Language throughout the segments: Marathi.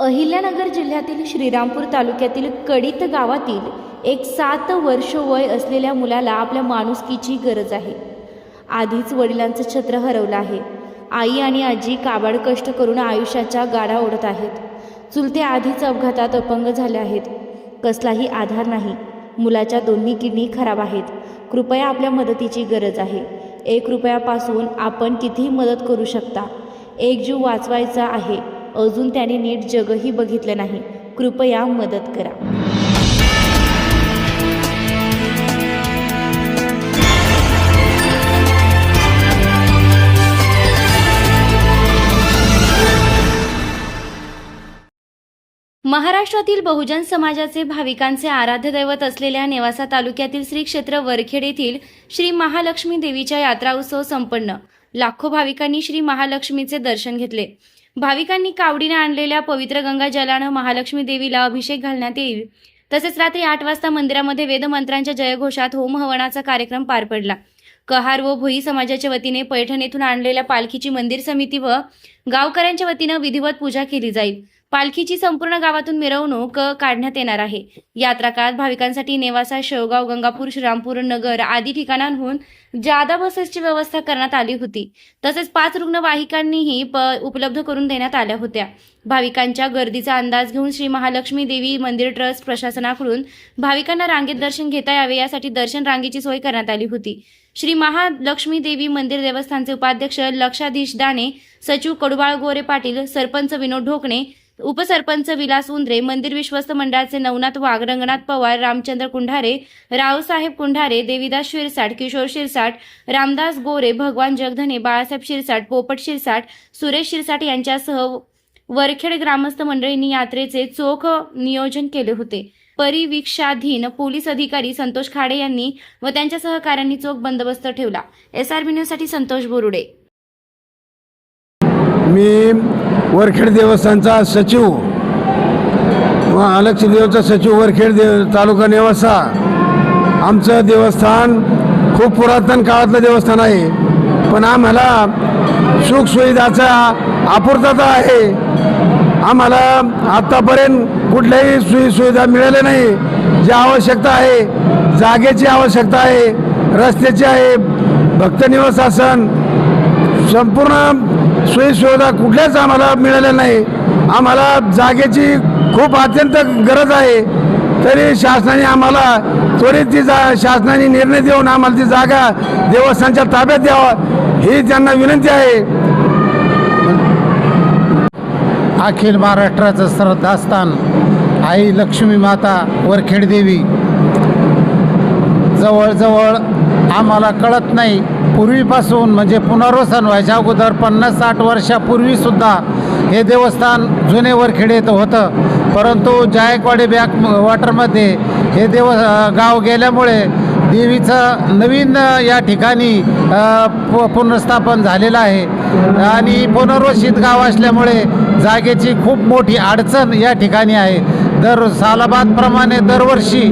अहिल्यानगर जिल्ह्यातील श्रीरामपूर तालुक्यातील कडीत गावातील एक सात वर्ष वय असलेल्या मुलाला आपल्या माणुसकीची गरज आहे. आधीच वडिलांचं छत्र हरवलं आहे. आई आणि आजी काबाड कष्ट करून आयुष्याच्या गाडा ओढत आहेत. चुलते आधीच अपघातात अपंग झाले आहेत. कसलाही आधार नाही. मुलाच्या दोन्ही किडनी खराब आहेत. कृपया आपल्या मदतीची गरज आहे. एक रुपयापासून आपण कितीही मदत करू शकता. एक जीव वाचवायचा आहे. अजून त्याने नीट जगही बघितलं नाही. कृपया मदत करा. महाराष्ट्रातील बहुजन समाजाचे भाविकांचे आराध्य दैवत असलेल्या नेवासा तालुक्यातील श्री क्षेत्र वरखेड येथील श्री महालक्ष्मी देवीच्या यात्रा उत्सव संपन्न. लाखो भाविकांनी श्री महालक्ष्मीचे दर्शन घेतले. भाविकांनी कावडीने आणलेल्या पवित्र गंगा जलानं महालक्ष्मी देवीला अभिषेक घालण्यात येईल. तसेच रात्री आठ वाजता मंदिरामध्ये वेदमंत्रांच्या जयघोषात होम हवनाचा कार्यक्रम पार पडला. कहार व भोई समाजाच्या वतीने पैठण येथून आणलेल्या पालखीची मंदिर समिती व गावकऱ्यांच्या वतीनं विधिवत पूजा केली जाईल. पालखीची संपूर्ण गावातून मिरवणूक काढण्यात येणार आहे. यात्रा काळात भाविकांसाठी नेवासा शेवगाव गंगापूर श्रीरामपूर नगर आदी ठिकाणांहून जादा बसेसची व्यवस्था करण्यात आली होती. तसेच पाच रुग्णवाहिकांनीही प उपलब्ध करून देण्यात आल्या होत्या. भाविकांच्या गर्दीचा अंदाज घेऊन श्री महालक्ष्मी देवी मंदिर ट्रस्ट प्रशासनाकडून भाविकांना रांगेत दर्शन घेता यावे यासाठी दर्शन रांगेची सोय करण्यात आली होती. श्री महालक्ष्मी देवी मंदिर देवस्थानचे उपाध्यक्ष लक्षाधीश दाने सचिव कडुबाळ गोरे पाटील सरपंच विनोद ढोकणे उपसरपंच विलास उंद्रे मंदिर विश्वस्त मंडळाचे नवनाथ वाघ रंगनाथ पवार रामचंद्र कुंढारे रावसाहेब कुंढारे देविदास शिरसाट किशोर शिरसाट रामदास गोरे भगवान जगधने बाळासाहेब शिरसाट पोपट शिरसाट सुरेश शिरसाट यांच्यासह वरखेड ग्रामस्थ मंडळींनी यात्रेचे चोख नियोजन केले होते. परिवीक्षाधीन पोलीस अधिकारी संतोष खाडे यांनी व त्यांच्या सहकाऱ्यांनी चोख बंदोबस्त ठेवला. एस आर बी न्यूजसाठी संतोष बोरुडे. मी वरखेड देवस्थानचा सचिव महालक्ष्मी देवचा सचिव वरखेड देव तालुका नेवासा. आमचं देवस्थान खूप पुरातन काळातलं देवस्थान आहे पण आम्हाला सुखसुविधाचा आपूर्तता आहे. आम्हाला आत्तापर्यंत कुठल्याही सुईसुविधा सुविधा मिळाल्या नाही. जी आवश्यकता आहे जागेची आवश्यकता आहे रस्त्याची आहे. भक्तनिवास आसन संपूर्ण सोयीसुविधा कुठल्याच आम्हाला मिळाल्या नाही. आम्हाला जागेची खूप अत्यंत गरज आहे. तरी शासनाने आम्हाला त्वरित ती जा शासनाने निर्णय देऊन आम्हाला ती जागा देवस्थानच्या ताब्यात द्यावा ही त्यांना विनंती आहे. अखिल महाराष्ट्राचं श्रद्धास्थान आई लक्ष्मी माता वरखेडदेवी जवळजवळ आम्हाला कळत नाही. पूर्वीपासून म्हणजे पुनर्वसन व्हायच्या अगोदर पन्नास साठ वर्षापूर्वीसुद्धा हे देवस्थान जुने वरखेडेत होतं. परंतु जायकवाडी बॅक वॉटरमध्ये हे देव गाव गेल्यामुळे देवीचं नवीन या ठिकाणी पु पुनर्स्थापन झालेलं आहे. आणि पुनर्वसित गाव असल्यामुळे जागेची खूप मोठी अडचण या ठिकाणी आहे. दर सालाबादप्रमाणे दरवर्षी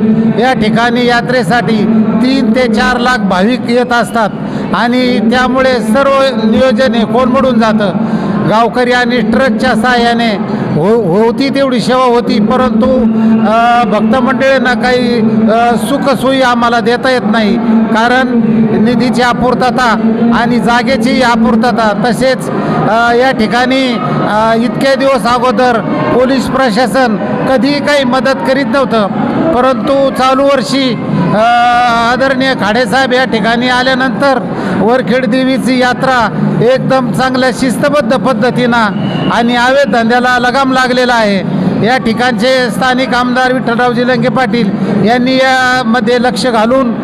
या ठिकाणी यात्रेसाठी तीन ते चार लाख भाविक येत असतात. आणि त्यामुळे सर्व नियोजन हे कोलमडून जातं. गावकरी आणि ट्रकच्या सहाय्याने हो होती तेवढी सेवा होती परंतु भक्त मंडळींना काही सुखसोयी आम्हाला देता येत नाही. कारण निधीची अपूर्तता आणि जागेची अपूर्तता तसेच या ठिकाणी इतके दिवस अगोदर पोलीस प्रशासन कधीही काही मदत करीत नव्हतं. परंतु चालू वर्षी आदरणीय खाडेसाहेब या ठिकाणी आल्यानंतर वरखेड देवीची यात्रा एकदम चांगल्या शिस्तबद्ध पद्धतीनं आणि आवेद धंद्याला लगाम लागलेला आहे. या ठिकाणचे स्थानिक आमदार विठ्ठलरावजी लंगे पाटील यांनी यामध्ये लक्ष घालून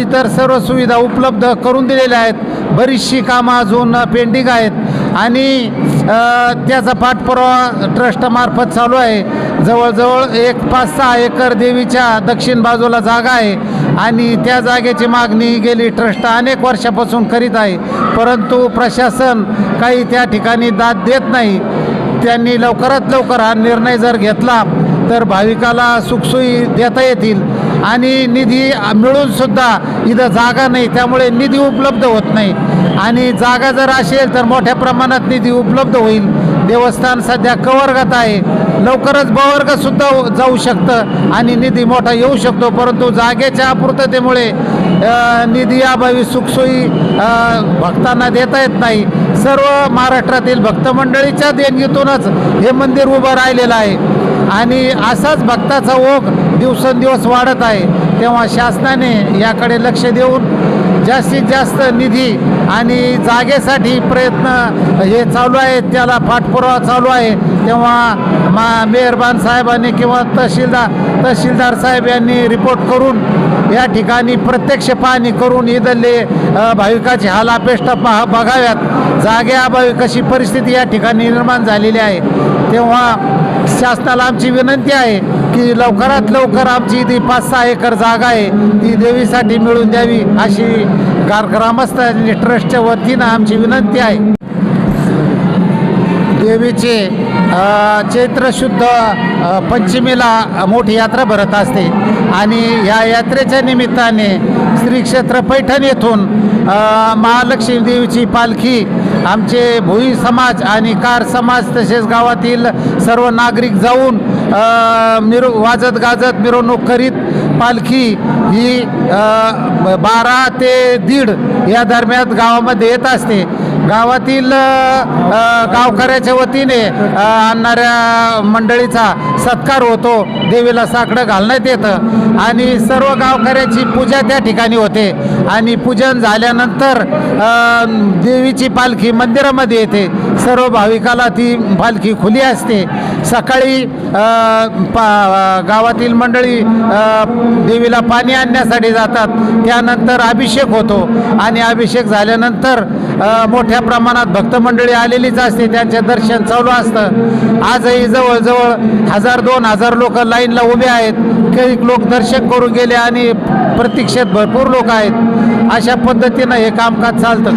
इतर सर्व सुविधा उपलब्ध करून दिलेल्या आहेत. बरीचशी कामं अजून पेंडिंग आहेत. आणि त्याचा पाठपुरावा ट्रस्टमार्फत चालू आहे. जवळजवळ एक पाच सहा एकर देवीच्या दक्षिण बाजूला जागा आहे. आणि त्या जागेची मागणी गेली ट्रस्ट अनेक वर्षापासून करीत आहे. परंतु प्रशासन काही त्या ठिकाणी दाद देत नाही. त्यांनी लवकरात लवकर हा निर्णय जर घेतला तर भाविकाला सुखसोयी देता येतील आणि निधी मिळूनसुद्धा इथं जागा नाही त्यामुळे निधी उपलब्ध होत नाही. आणि जागा जर असेल तर मोठ्या प्रमाणात निधी उपलब्ध होईल. देवस्थान सध्या कवर्गात आहे. लवकरच बवर्गसुद्धा जाऊ शकतं आणि निधी मोठा येऊ शकतो. परंतु जागेच्या अपूर्ततेमुळे निधी अभावी सुखसोयी भक्तांना देता येत नाही. सर्व महाराष्ट्रातील भक्तमंडळीच्या देणगीतूनच हे मंदिर उभं राहिलेलं आहे. आणि असाच भक्ताचा ओघ दिवसेंदिवस वाढत आहे. तेव्हा शासनाने याकडे लक्ष देऊन जास्तीत जास्त निधी आणि जागेसाठी प्रयत्न हे चालू आहेत त्याला पाठपुरावा चालू आहे. तेव्हा मा मेहरबान साहेबांनी किंवा तहसीलदार तहसीलदार साहेब यांनी रिपोर्ट करून या ठिकाणी प्रत्यक्ष पाहणी करून इथले अ, भाविकाची हाल अपेष्टा पहा बघाव्यात. जागेअभावी कशी परिस्थिती या ठिकाणी निर्माण झालेली आहे. तेव्हा शासनाला आमची विनंती आहे की लवकरात लवकर आमची ती पाच सहा एकर जागा आहे ती देवीसाठी मिळून द्यावी अशी गार ग्रामस्थ ट्रस्टच्या वतीनं आमची विनंती आहे. देवीचे चैत्रशुद्ध चैत्र शुद्ध पंचमीला मोठी यात्रा भरत असते. आणि या यात्रेच्या निमित्ताने श्री क्षेत्र पैठण येथून महालक्ष्मी देवीची पालखी आमचे भोई समाज आणि कार समाज तसेच गावातील सर्व नागरिक जाऊन मिरव वाजत गाजत मिरवणूक करीत पालखी ही बारा ते दीड या दरम्यान गावामध्ये येत असते. गावातील गावकऱ्याच्या वतीने आणणाऱ्या मंडळीचा सत्कार होतो. देवीला साकडं घालण्यात येतं. आणि सर्व गावकऱ्याची पूजा त्या ठिकाणी होते. आणि पूजन झाल्यानंतर देवीची पालखी मंदिरामध्ये येते. सर्व भाविकाला ती पालखी खुली असते. सकाळी पा गावातील मंडळी देवीला पाणी आणण्यासाठी जातात. त्यानंतर अभिषेक होतो. आणि अभिषेक झाल्यानंतर मोठ्या मोठ्या प्रमाणात भक्त मंडळी आलेलीच असते त्यांचे दर्शन चालू असतं. आजही जवळजवळ हजार दोन हजार लोक लाईनला उभे आहेत. काही लोक दर्शन करून गेले आणि प्रतीक्षेत भरपूर लोक आहेत. अशा पद्धतीनं हे कामकाज चालतं.